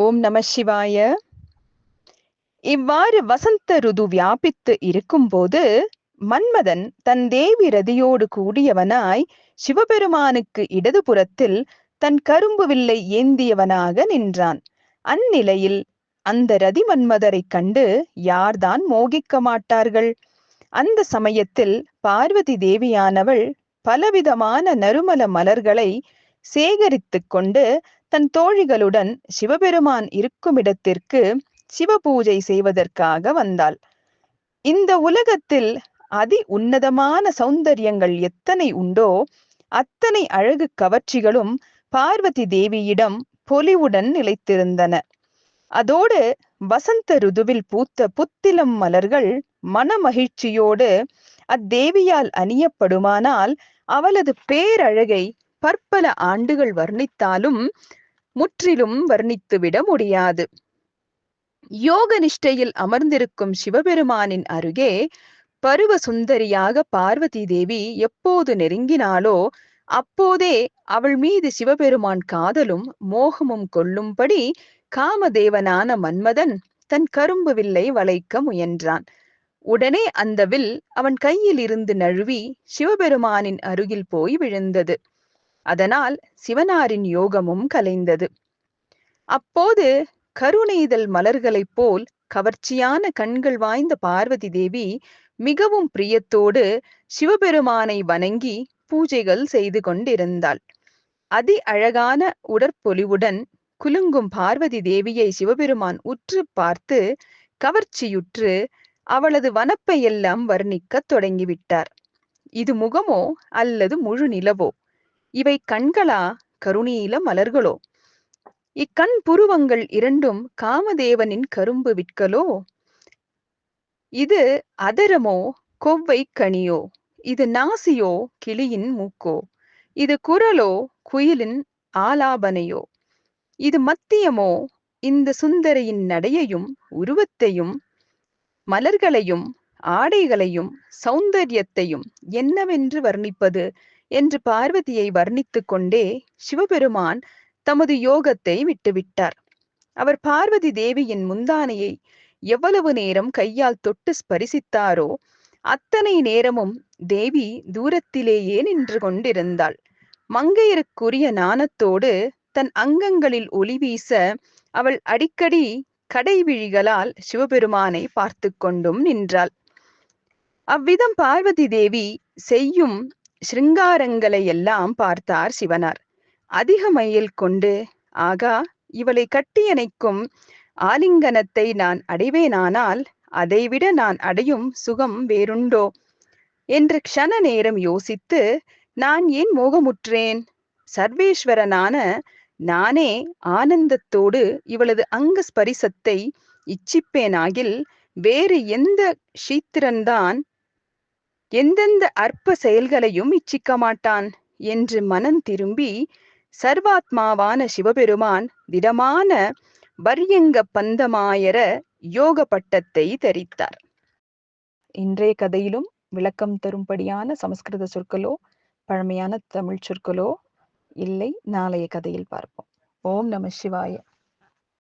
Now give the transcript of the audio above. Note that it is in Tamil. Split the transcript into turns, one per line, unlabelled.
ஓம் நம சிவாய. இவ்வாறு வசந்த ருது வியாபித்து இருக்கும்போது மன்மதன் தன் தேவி ரதியோடு கூடியவனாய் சிவபெருமானுக்கு இடதுபுறத்தில் தன் கரும்பு வில்லை ஏந்தியவனாக நின்றான். அந்நிலையில் அந்த ரதி மன்மதரை கண்டு யார்தான் மோகிக்க மாட்டார்கள்? அந்த சமயத்தில் பார்வதி தேவியானவள் பலவிதமான நறுமல மலர்களை சேகரித்துக் கொண்டு தன் தோழிகளுடன் சிவபெருமான் இருக்குமிடத்திற்கு சிவபூஜை செய்வதற்காக வந்தாள். இந்த உலகத்தில் அதி உன்னதமான சௌந்தரியங்கள் எத்தனை உண்டோ அத்தனை அழகு கவர்ச்சிகளும் பார்வதி தேவியிடம் பொலிவுடன் நிலைத்திருந்தன. அதோடு வசந்த ருதுவில் பூத்த புத்திலம் மலர்கள் மனமகிழ்ச்சியோடு அத்தேவியால் அணியப்படுமானால் அவளது பேரழகை பற்பல ஆண்டுகள் வர்ணித்தாலும் முற்றிலும் வர்ணித்துவிட முடியாது. யோக நிஷ்டையில் அமர்ந்திருக்கும் சிவபெருமானின் அருகே பருவ சுந்தரியாக பார்வதி தேவி எப்போது நெருங்கினாலோ அப்போதே அவள் மீது சிவபெருமான் காதலும் மோகமும் கொள்ளும்படி காமதேவனான மன்மதன் தன் கரும்பு வில்லை வளைக்க முயன்றான். உடனே அந்த வில் அவன் கையில் இருந்து நழுவி சிவபெருமானின் அருகில் போய் விழுந்தது. அதனால் சிவனாரின் யோகமும் கலைந்தது. அப்போது கருணைதல் மலர்களைப் போல் கவர்ச்சியான கண்கள் வாய்ந்த பார்வதி தேவி மிகவும் பிரியத்தோடு சிவபெருமானை வணங்கி பூஜைகள் செய்து கொண்டிருந்தாள். அதி அழகான உடற்பொலிவுடன் குலுங்கும் பார்வதி தேவியை சிவபெருமான் உற்று பார்த்து கவர்ச்சியுற்று அவளது வனப்பை எல்லாம் வர்ணிக்கத் தொடங்கிவிட்டார். இது முகமோ அல்லது முழு நிலவோ? இவை கண்களா கருணீல மலர்களோ? இக்கண் புருவங்கள் இரண்டும் காமதேவனின் கரும்பு விற்கலோ? இது அதரமோ கொவ்வை கனியோ? இது நாசியோ கிளியின் மூக்கோ? இது குரலோ குயிலின் ஆலாபனையோ? இது மத்தியமோ இந்த சுந்தரியின் நடையையும் உருவத்தையும் மலர்களையும் ஆடைகளையும் சௌந்தரியத்தையும் என்னவென்று வர்ணிப்பது என்று பார்வதியை வர்ணித்துக் கொண்டே சிவபெருமான் தமது யோகத்தை விட்டுவிட்டார். அவர் பார்வதி தேவியின் முந்தானையை எவ்வளவு நேரம் கையால் தொட்டு ஸ்பரிசித்தாரோ அத்தனை நேரமும் தேவி தூரத்திலேயே நின்று கொண்டிருந்தாள். மங்கையருக்குரிய நாணத்தோடு தன் அங்கங்களில் ஒளி வீச அவள் அடிக்கடி கடைவிழிகளால் சிவபெருமானை பார்த்து கொண்டும் நின்றாள். அவ்விதம் பார்வதி தேவி செய்யும் சிருங்காரங்களை எல்லாம் பார்த்தார் சிவனார். அதிக மையில் கொண்டு ஆகா இவளை கட்டியணைக்கும் ஆலிங்கனத்தை நான் அடைவேனானால் அதைவிட நான் அடையும் சுகம் வேறுண்டோ என்று க்ஷண நேரம் யோசித்து நான் ஏன் மோகமுற்றேன்? சர்வேஸ்வரனான நானே ஆனந்தத்தோடு இவளது அங்க ஸ்பரிசத்தை இச்சிப்பேனாகில் வேறு எந்த ஷீத்திரன்தான் எந்தெந்த அற்ப செயல்களையும் இச்சிக்க மாட்டான் என்று மனம் திரும்பி சர்வாத்மாவான சிவபெருமான் திடமான வரியங்க பந்தமாயர யோக பட்டத்தை தரித்தார். இன்றைய கதையிலும் விளக்கம் தரும்படியான சமஸ்கிருத சொற்களோ பழமையான தமிழ் சொற்களோ இல்லை நாளைய கதையில் பார்ப்போம். ஓம் நம சிவாய.